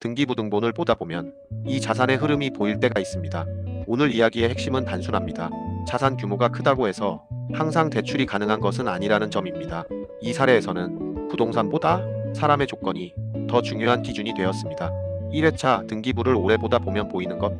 등기부등본을 보다 보면 이 자산의 흐름이 보일 때가 있습니다. 오늘 이야기의 핵심은 단순합니다. 자산 규모가 크다고 해서 항상 대출이 가능한 것은 아니라는 점입니다. 이 사례에서는 부동산보다 사람의 조건이 더 중요한 기준이 되었습니다. 1회차 등기부를 오래 보다 보면 보이는 것.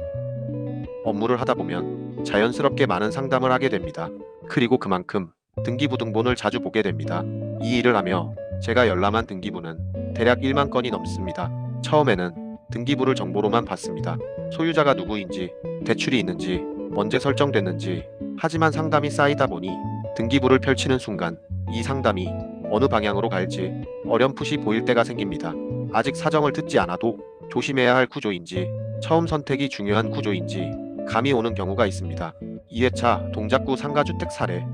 업무를 하다 보면 자연스럽게 많은 상담을 하게 됩니다. 그리고 그만큼 등기부등본을 자주 보게 됩니다. 이 일을 하며 제가 열람한 등기부는 대략 1만 건이 넘습니다. 처음에는 등기부를 정보로만 봤습니다. 소유자가 누구인지, 대출이 있는지, 언제 설정됐는지. 하지만 상담이 쌓이다 보니 등기부를 펼치는 순간 이 상담이 어느 방향으로 갈지 어렴풋이 보일 때가 생깁니다. 아직 사정을 듣지 않아도 조심해야 할 구조인지, 처음 선택이 중요한 구조인지 감이 오는 경우가 있습니다. 2회차 동작구 상가주택 사례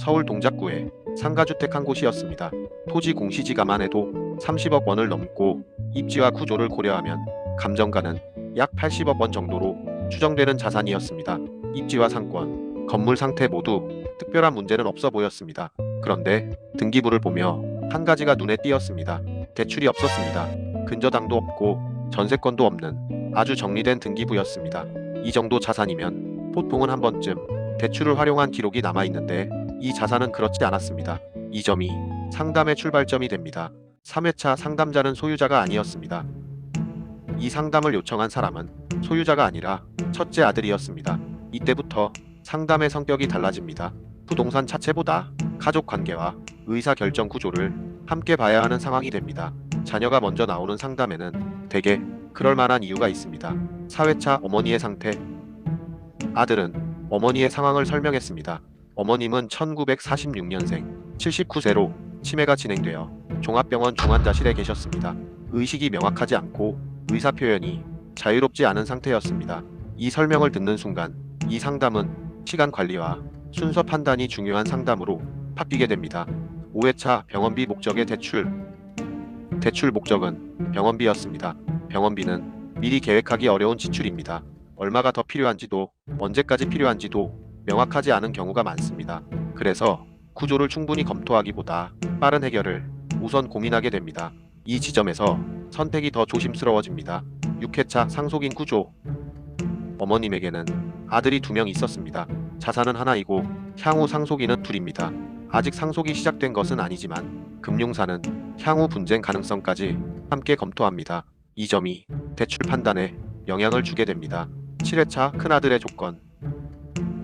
서울 동작구에 상가주택 한 곳이었습니다. 토지 공시지가만 해도 30억 원을 넘고 입지와 구조를 고려하면 감정가는 약 80억 원 정도로 추정되는 자산이었습니다. 입지와 상권, 건물 상태 모두 특별한 문제는 없어 보였습니다. 그런데 등기부를 보며 한 가지가 눈에 띄었습니다. 대출이 없었습니다. 근저당도 없고 전세권도 없는 아주 정리된 등기부였습니다. 이 정도 자산이면 보통은 한 번쯤 대출을 활용한 기록이 남아 있는데 이 자산은 그렇지 않았습니다. 이 점이 상담의 출발점이 됩니다. 3회차 상담자는 소유자가 아니었습니다. 이 상담을 요청한 사람은 소유자가 아니라 첫째 아들이었습니다. 이때부터 상담의 성격이 달라집니다. 부동산 자체보다 가족 관계와 의사 결정 구조를 함께 봐야 하는 상황이 됩니다. 자녀가 먼저 나오는 상담에는 대개 그럴 만한 이유가 있습니다. 4회차 어머니의 상태. 아들은 어머니의 상황을 설명했습니다. 어머님은 1946년생 79세로 치매가 진행되어 종합병원 중환자실에 계셨습니다. 의식이 명확하지 않고 의사 표현이 자유롭지 않은 상태였습니다. 이 설명을 듣는 순간 이 상담은 시간 관리와 순서 판단이 중요한 상담으로 바뀌게 됩니다. 5회차 병원비 목적의 대출. 대출 목적은 병원비였습니다. 병원비는 미리 계획하기 어려운 지출입니다. 얼마가 더 필요한지도 언제까지 필요한지도 명확하지 않은 경우가 많습니다. 그래서 구조를 충분히 검토하기보다 빠른 해결을 우선 고민하게 됩니다. 이 지점에서 선택이 더 조심스러워집니다. 6회차 상속인 구조. 어머님에게는 아들이 두 명 있었습니다. 자산은 하나이고 향후 상속인은 둘입니다. 아직 상속이 시작된 것은 아니지만 금융사는 향후 분쟁 가능성까지 함께 검토합니다. 이 점이 대출 판단에 영향을 주게 됩니다. 7회차 큰아들의 조건.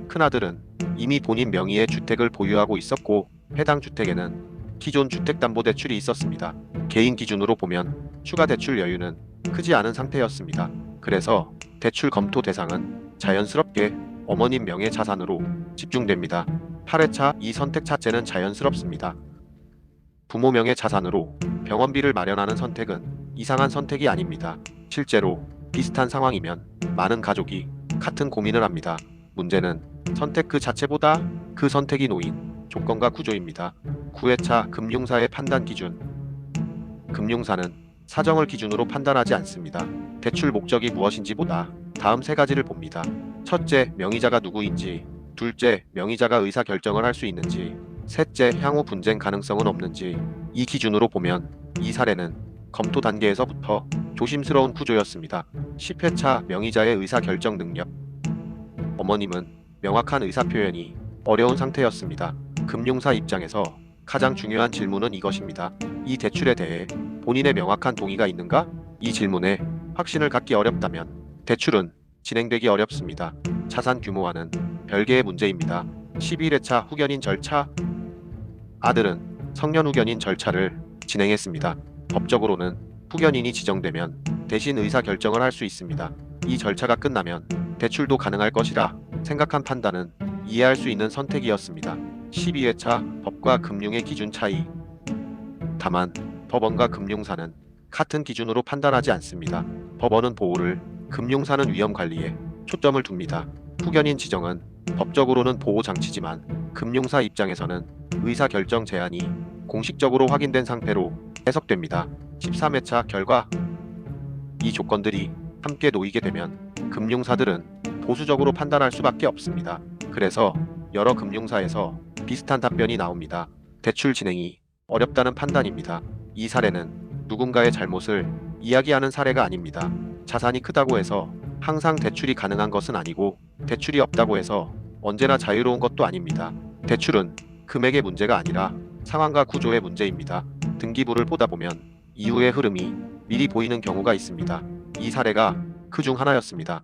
큰아들은 이미 본인 명의의 주택을 보유하고 있었고 해당 주택에는 기존 주택담보대출이 있었습니다. 개인 기준으로 보면 추가 대출 여유는 크지 않은 상태였습니다. 그래서 대출 검토 대상은 자연스럽게 어머님 명의 자산으로 집중됩니다. 8회차 이 선택 자체는 자연스럽습니다. 부모 명의 자산으로 병원비를 마련하는 선택은 이상한 선택이 아닙니다. 실제로 비슷한 상황이면 많은 가족이 같은 고민을 합니다. 문제는 선택 그 자체보다 그 선택이 놓인 조건과 구조입니다. 9회차 금융사의 판단 기준. 금융사는 사정을 기준으로 판단하지 않습니다. 대출 목적이 무엇인지보다 다음 세 가지를 봅니다. 첫째, 명의자가 누구인지. 둘째, 명의자가 의사 결정을 할 수 있는지. 셋째, 향후 분쟁 가능성은 없는지. 이 기준으로 보면 이 사례는 검토 단계에서부터 조심스러운 구조였습니다. 10회차 명의자의 의사 결정 능력. 어머님은 명확한 의사 표현이 어려운 상태였습니다. 금융사 입장에서 가장 중요한 질문은 이것입니다. 이 대출에 대해 본인의 명확한 동의가 있는가? 이 질문에 확신을 갖기 어렵다면 대출은 진행되기 어렵습니다. 자산 규모와는 별개의 문제입니다. 11회차 후견인 절차 아들은 성년 후견인 절차를 진행했습니다. 법적으로는 후견인이 지정되면 대신 의사 결정을 할 수 있습니다. 이 절차가 끝나면 대출도 가능할 것이라 생각한 판단은 이해할 수 있는 선택이었습니다. 12회차 법과 금융의 기준 차이. 다만 법원과 금융사는 같은 기준으로 판단하지 않습니다. 법원은 보호를, 금융사는 위험 관리에 초점을 둡니다. 후견인 지정은 법적으로는 보호 장치지만 금융사 입장에서는 의사 결정 제한이 공식적으로 확인된 상태로 해석됩니다. 13회차 결과 이 조건들이 함께 놓이게 되면 금융사들은 보수적으로 판단할 수밖에 없습니다. 그래서 여러 금융사에서 비슷한 답변이 나옵니다. 대출 진행이 어렵다는 판단입니다. 이 사례는 누군가의 잘못을 이야기하는 사례가 아닙니다. 자산이 크다고 해서 항상 대출이 가능한 것은 아니고 대출이 없다고 해서 언제나 자유로운 것도 아닙니다. 대출은 금액의 문제가 아니라 상황과 구조의 문제입니다. 등기부를 보다 보면 이후의 흐름이 미리 보이는 경우가 있습니다. 이 사례가 그 중 하나였습니다.